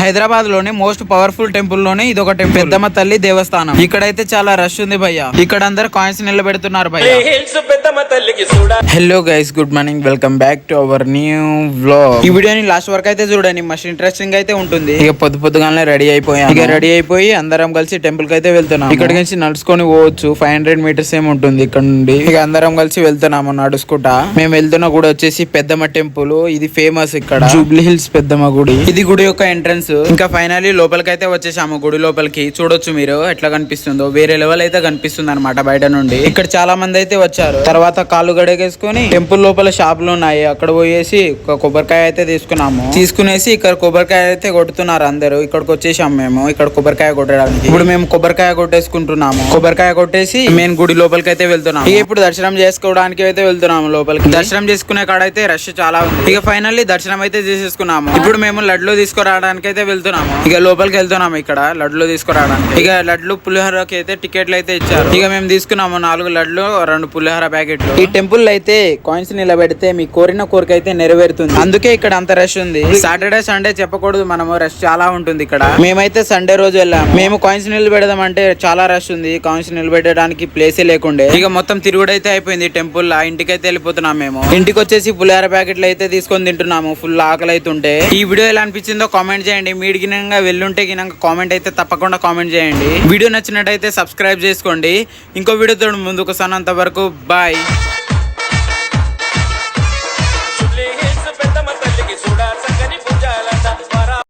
హైదరాబాద్లోని most powerful టెంపుల్లోనే ఇది ఒక టెంపుల్. పెద్దమ్మ తల్లి దేవస్థానం. ఇక్కడైతే చాలా రష్ ఉంది భయ్య. ఇక్కడ అందరు కాయిన్స్ నిలబెడుతున్నారు భయ్య. Hello guys good morning welcome back to our new vlog ఈ వీడియోని లాస్ట్ వరకు అయితే చూడండి. మస్తు ఇంట్రెస్టింగ్ అయితే ఉంటుంది. ఇక పొద్దు పొద్దుగానే రెడీ అయిపోయాం ఇక రెడీ అయిపోయి అందరం కలిసి టెంపుల్కి అయితే వెళ్తున్నాం ఇక్కడ నుంచి నడుచుకొని పోవచ్చు. ఫైవ్ హండ్రెడ్ మీటర్స్ ఏమి ఉంటుంది ఇక్కడ నుండి. ఇక అందరం కలిసి వెళ్తున్నాము నడుచుకుంటా. మేము వెళ్తున్న గుడి వచ్చేసి పెద్దమ్మ టెంపుల్ ఇది ఫేమస్ ఇక్కడ. జూబ్లీ హిల్స్ పెద్దమ్మ గుడి. ఇది గుడి యొక్క ఎంట్రన్స్ ఇంకా ఫైనలీ లోపలికి అయితే వచ్చేసాము. గుడి లోపలికి. చూడొచ్చు మీరు ఎట్లా కనిపిస్తుందో. వేరే లెవెల్ అయితే కనిపిస్తుంది అనమాట బయట నుండి. ఇక్కడ చాలా మంది అయితే వచ్చారు. తర్వాత కాళ్ళు గడగేసుకుని టెంపుల్ లోపల షాపులు ఉన్నాయి. అక్కడ పోయేసి ఒక కొబ్బరికాయ అయితే తీసుకున్నాము. తీసుకునేసి ఇక్కడ కొబ్బరికాయ అయితే కొడుతున్నారు అందరూ. ఇక్కడికి వచ్చేసాము మేము. ఇక్కడ కొబ్బరికాయ కొట్టడానికి. ఇప్పుడు మేము కొబ్బరికాయ కొట్టేసుకుంటున్నాము. కొబ్బరికాయ కొట్టేసి మెయిన్ గుడి లోపలికి అయితే వెళ్తున్నాము. ఇక ఇప్పుడు దర్శనం చేసుకోవడానికి అయితే వెళ్తున్నాము లోపలికి. దర్శనం చేసుకునే కాడ అయితే రష్ చాలా ఉంది. ఇక ఫైనల్లీ దర్శనం అయితే చేసేసుకున్నాము. ఇప్పుడు మేము లడ్లు తీసుకురావడానికి అయితే వెళ్తున్నాము. ఇక లోపలికి వెళ్తున్నాము ఇక్కడ లడ్లు తీసుకురావడానికి. ఇక లడ్లు పులిహోరకి అయితే టికెట్లు అయితే ఇచ్చారు. ఇక మేము తీసుకున్నాము నాలుగు లడ్లు రెండు పులిహోర ప్యాకెట్లు. ఈ టెంపుల్ అయితే కాయిన్స్ నిలబెడితే మీ కోరిన కోరిక అయితే నెరవేరుతుంది. అందుకే ఇక్కడ అంత రష్ ఉంది. సాటర్డే సండే చెప్పకూడదు మనము రష్ చాలా ఉంటుంది ఇక్కడ. మేమైతే సండే రోజు వెళ్ళాము. మేము కాయిన్స్ నిలబెడదాం అంటే చాలా రష్ ఉంది. కాయిన్స్ నిలబెట్టడానికి ప్లేసే లేకుండే. ఇక మొత్తం తిరుగుడైతే అయిపోయింది టెంపుల్. ఆ ఇంటికి అయితే వెళ్ళిపోతున్నాం మేము. ఇంటికి వచ్చేసి పులిహోర ప్యాకెట్లు అయితే తీసుకొని తింటున్నాము. ఫుల్ ఆకలి అవుతుంటే ఈ వీడియో ఎలా అనిపించిందో కామెంట్ చేయండి. చేయండి. మీరు వెళ్ళుంటే గినంగా కామెంట్ అయితే తప్పకుండా కామెంట్ చేయండి. వీడియో నచ్చినట్టయితే సబ్స్క్రైబ్ చేసుకోండి. ఇంకో వీడియోతో ముందుకు సన్నంత వరకు బాయ్